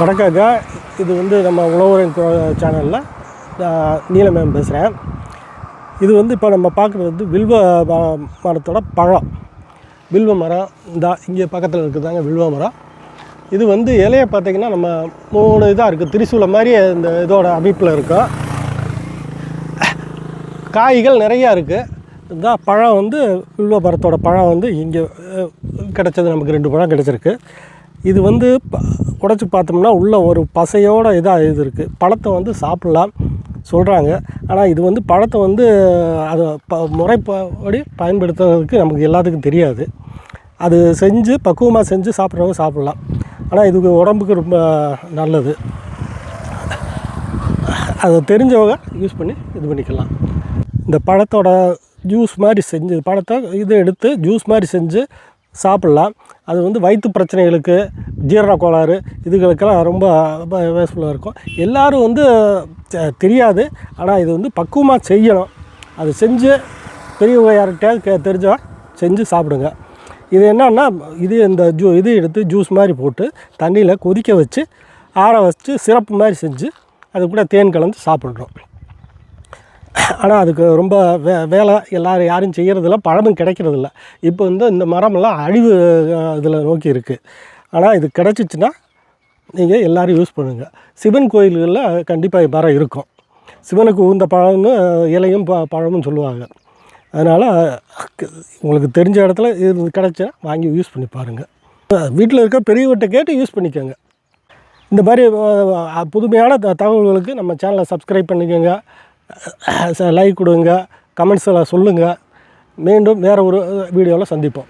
வணக்கங்க. இது வந்து நம்ம உழவரின் சேனலில் நீலமேம் பேசுகிறேன் இது வந்து இப்போ நம்ம பார்க்குறது வந்து வில்வ மரத்தோட பழம். வில்வ மரம் இந்த இங்கே பக்கத்தில் இருக்குதாங்க வில்வ மரம். இது வந்து இலையை பார்த்தீங்கன்னா நம்ம மூணு இதாக இருக்குது திரிசூலம் மாதிரி இந்த இதோட அமைப்பில் இருக்கும். காய்கள் நிறையா இருக்குது இந்த பழம் வந்து வில்வ மரத்தோட பழம் வந்து இங்கே கிடச்சது கிடைச்சது நமக்கு ரெண்டு பழம் கிடச்சிருக்கு. இது வந்து உடச்சி பார்த்தோம்னா உள்ளே ஒரு பசையோட இதாக இது இருக்குது பழத்தை வந்து சாப்பிட்லாம் சொல்கிறாங்க ஆனால் இது வந்து பழத்தை வந்து அதை ப முறைப்படி பயன்படுத்துறதுக்கு நமக்கு எல்லாத்துக்கும் தெரியாது. அது செஞ்சு பக்குவமாக செஞ்சு சாப்பிட்றவங்க சாப்பிட்லாம். ஆனால் இதுக்கு உடம்புக்கு ரொம்ப நல்லது. அதை தெரிஞ்சவங்க யூஸ் பண்ணி இது பண்ணிக்கலாம். இந்த பழத்தோட ஜூஸ் மாதிரி செஞ்சு பழத்தை இது எடுத்து ஜூஸ் மாதிரி செஞ்சு சாப்பிட்லாம். அது வந்து வயிற்று பிரச்சனைகளுக்கு ஜீரண கோளாறு இதுகளுக்கெல்லாம் ரொம்ப யூஸ்ஃபுல்லாக இருக்கும். எல்லோரும் வந்து தெரியாது. ஆனால் இது வந்து பக்குவமாக செய்யணும். அது செஞ்சு பெரியவங்க யார்கிட்டயாவது கே செஞ்சு சாப்பிடுங்க. இது என்னன்னா இது இந்த ஜூ இது எடுத்து ஜூஸ் மாதிரி போட்டு தண்ணியில் கொதிக்க வச்சு ஆற வச்சு சிரப்பு மாதிரி செஞ்சு அது கூட தேன் கலந்து சாப்பிட்றோம் ஆனால் அதுக்கு ரொம்ப வே வேலை எல்லோரும் யாரும் செய்கிறதில்ல பழமும் கிடைக்கிறதில்ல. இப்போ வந்து இந்த மரமெல்லாம் அழிவு இதில் நோக்கி இருக்குது ஆனால் இது கிடச்சிச்சின்னா நீங்கள் எல்லோரும் யூஸ் பண்ணுங்கள் சிவன் கோயில்களில் கண்டிப்பாக மரம் இருக்கும். சிவனுக்கு உந்த பழம்னு இலையும் ப பழமும் சொல்லுவாங்க. அதனால் உங்களுக்கு தெரிஞ்ச இடத்துல இது கிடச்சா வாங்கி யூஸ் பண்ணி பாருங்கள் வீட்டில் இருக்க பெரியவர்கிட்ட கேட்டு யூஸ் பண்ணிக்கோங்க. இந்த மாதிரி புதுமையான த- தகவல்களுக்கு நம்ம சேனலை சப்ஸ்கிரைப் பண்ணிக்கோங்க. லைக் கொடுங்க கமெண்ட்ஸில் சொல்லுங்கள் மீண்டும் வேறு ஒரு வீடியோவில் சந்திப்போம்.